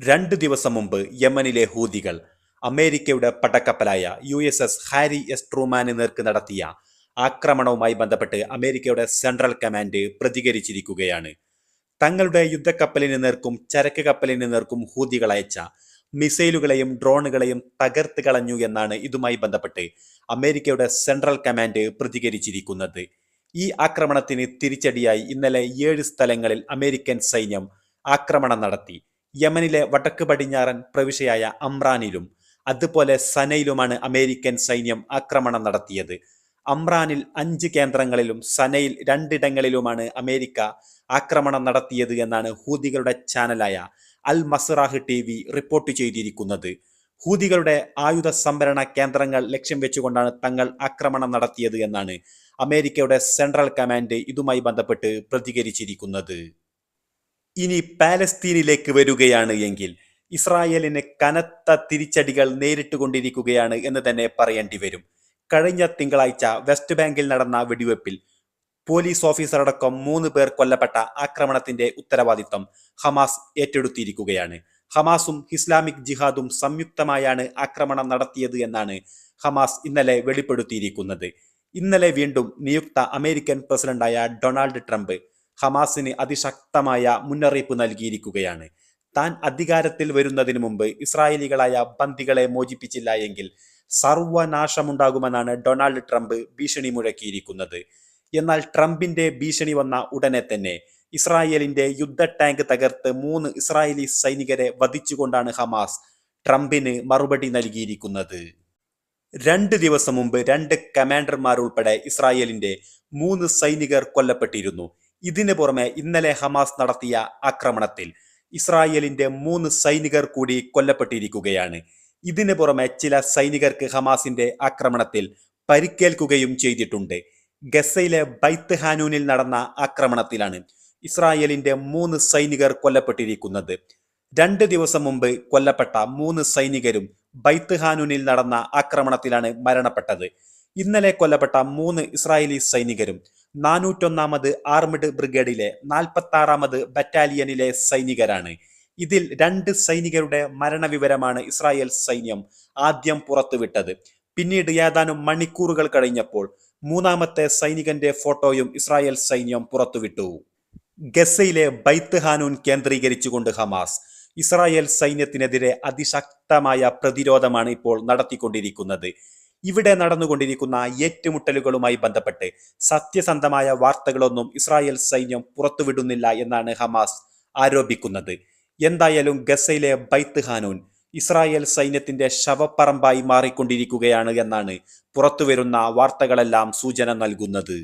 രണ്ട് ദിവസം മുമ്പ് യമനിലെ ഹൂതികൾ അമേരിക്കയുടെ പടക്കപ്പലായ U S S Harry S ട്രൂമാന് നേർക്ക് നടത്തിയ ആക്രമണവുമായി ബന്ധപ്പെട്ട് അമേരിക്കയുടെ സെൻട്രൽ കമാൻഡ് പ്രതികരിച്ചിരിക്കുകയാണ്. തങ്ങളുടെ യുദ്ധക്കപ്പലിന് നേർക്കും ചരക്ക് കപ്പലിന് നേർക്കും ഹൂതികൾ അയച്ച മിസൈലുകളെയും ഡ്രോണുകളെയും തകർത്ത് കളഞ്ഞു എന്നാണ് ഇതുമായി ബന്ധപ്പെട്ട് അമേരിക്കയുടെ സെൻട്രൽ കമാൻഡ് പ്രതികരിച്ചിരിക്കുന്നത്. ഈ ആക്രമണത്തിന് തിരിച്ചടിയായി ഇന്നലെ ഏഴ് സ്ഥലങ്ങളിൽ അമേരിക്കൻ സൈന്യം ആക്രമണം നടത്തി. യമനിലെ വടക്ക് പടിഞ്ഞാറൻ പ്രവിശ്യയായ അമ്രാനിലും അതുപോലെ സനയിലുമാണ് അമേരിക്കൻ സൈന്യം ആക്രമണം നടത്തിയത്. അമ്രാനിൽ അഞ്ച് കേന്ദ്രങ്ങളിലും സനയിൽ രണ്ടിടങ്ങളിലുമാണ് അമേരിക്ക ആക്രമണം നടത്തിയത് എന്നാണ് ഹൂതികളുടെ ചാനലായ Al Masirah T V report ചെയ്തിരിക്കുന്നത്. ഹൂതികളുടെ ആയുധ സംഭരണ കേന്ദ്രങ്ങൾ ലക്ഷ്യം വെച്ചുകൊണ്ടാണ് തങ്ങൾ ആക്രമണം നടത്തിയത് എന്നാണ് അമേരിക്കയുടെ സെൻട്രൽ കമാൻഡ് ഇതുമായി ബന്ധപ്പെട്ട് പ്രതികരിച്ചിരിക്കുന്നത്. ഇനി പാലസ്തീനിലേക്ക് വരികയാണ് എങ്കിൽ ഇസ്രായേലിന് കനത്ത തിരിച്ചടികൾ നേരിട്ടുകൊണ്ടിരിക്കുകയാണ് എന്ന് തന്നെ പറയേണ്ടി വരും. കഴിഞ്ഞ തിങ്കളാഴ്ച വെസ്റ്റ് ബാങ്കിൽ നടന്ന വെടിവെപ്പിൽ പോലീസ് ഓഫീസറടക്കം മൂന്ന് പേർ കൊല്ലപ്പെട്ട ആക്രമണത്തിന്റെ ഉത്തരവാദിത്തം ഹമാസ് ഏറ്റെടുത്തിരിക്കുകയാണ്. ഹമാസും ഇസ്ലാമിക് ജിഹാദും സംയുക്തമായാണ് ആക്രമണം നടത്തിയത് എന്നാണ് ഹമാസ് ഇന്നലെ വെളിപ്പെടുത്തിയിരിക്കുന്നത്. ഇന്നലെ വീണ്ടും നിയുക്ത അമേരിക്കൻ പ്രസിഡന്റായ ഡൊണാൾഡ് ട്രംപ് ഹമാസിന് അതിശക്തമായ മുന്നറിയിപ്പ് നൽകിയിരിക്കുകയാണ്. താൻ അധികാരത്തിൽ വരുന്നതിന് മുമ്പ് ഇസ്രായേലികളായ ബന്ദികളെ മോചിപ്പിച്ചില്ല എങ്കിൽ സർവനാശമുണ്ടാകുമെന്നാണ് ഡൊണാൾഡ് ട്രംപ് ഭീഷണി മുഴക്കിയിരിക്കുന്നത്. എന്നാൽ ട്രംപിന്റെ ഭീഷണി വന്ന ഉടനെ തന്നെ ഇസ്രായേലിന്റെ യുദ്ധ ടാങ്ക് തകർത്ത് മൂന്ന് ഇസ്രായേലി സൈനികരെ വധിച്ചുകൊണ്ടാണ് ഹമാസ് ട്രംപിന് മറുപടി നൽകിയിരിക്കുന്നത്. രണ്ട് ദിവസം മുമ്പ് രണ്ട് കമാൻഡർമാർ ഉൾപ്പെടെ ഇസ്രായേലിന്റെ മൂന്ന് സൈനികർ കൊല്ലപ്പെട്ടിരുന്നു. ഇതിനു പുറമെ ഇന്നലെ ഹമാസ് നടത്തിയ ആക്രമണത്തിൽ ഇസ്രായേലിന്റെ മൂന്ന് സൈനികർ കൂടി കൊല്ലപ്പെട്ടിരിക്കുകയാണ്. ഇതിന് പുറമെ ചില സൈനികർക്ക് ഹമാസിന്റെ ആക്രമണത്തിൽ പരിക്കേൽക്കുകയും ചെയ്തിട്ടുണ്ട്. ഗസയിലെ ബൈത്ത് ഹാനൂനിൽ നടന്ന ആക്രമണത്തിലാണ് ഇസ്രായേലിന്റെ മൂന്ന് സൈനികർ കൊല്ലപ്പെട്ടിരിക്കുന്നത്. രണ്ട് ദിവസം മുമ്പ് കൊല്ലപ്പെട്ട മൂന്ന് സൈനികരും ബൈത്ത് ഹാനൂനിൽ നടന്ന ആക്രമണത്തിലാണ് മരണപ്പെട്ടത്. ഇന്നലെ കൊല്ലപ്പെട്ട മൂന്ന് ഇസ്രായേലി സൈനികരും നാനൂറ്റൊന്നാമത് ആർമഡ് ബ്രിഗേഡിലെ നാൽപ്പത്തി ആറാമത് ബറ്റാലിയനിലെ സൈനികരാണ്. ഇതിൽ രണ്ട് സൈനികരുടെ മരണവിവരമാണ് ഇസ്രായേൽ സൈന്യം ആദ്യം പുറത്തുവിട്ടത്. പിന്നീട് ഏതാനും മണിക്കൂറുകൾ കഴിഞ്ഞപ്പോൾ മൂന്നാമത്തെ സൈനികന്റെ ഫോട്ടോയും ഇസ്രായേൽ സൈന്യം പുറത്തുവിട്ടു. ഗസയിലെ ബൈത്ത് ഹാനൂൻ കേന്ദ്രീകരിച്ചുകൊണ്ട് ഹമാസ് ഇസ്രായേൽ സൈന്യത്തിനെതിരെ അതിശക്തമായ പ്രതിരോധമാണ് ഇപ്പോൾ നടത്തിക്കൊണ്ടിരിക്കുന്നത്. ഇവിടെ നടന്നുകൊണ്ടിരിക്കുന്ന ഏറ്റുമുട്ടലുകളുമായി ബന്ധപ്പെട്ട് സത്യസന്ധമായ വാർത്തകളൊന്നും ഇസ്രായേൽ സൈന്യം പുറത്തുവിടുന്നില്ല എന്നാണ് ഹമാസ് ആരോപിക്കുന്നത്. എന്തായാലും ഗസയിലെ ബൈത്ത് ഹാനൂൻ ഇസ്രായേൽ സൈന്യത്തിന്റെ ശവപ്പറമ്പായി മാറിക്കൊണ്ടിരിക്കുകയാണ് എന്നാണ് പുറത്തുവരുന്ന വാർത്തകളെല്ലാം സൂചന നൽകുന്നത്.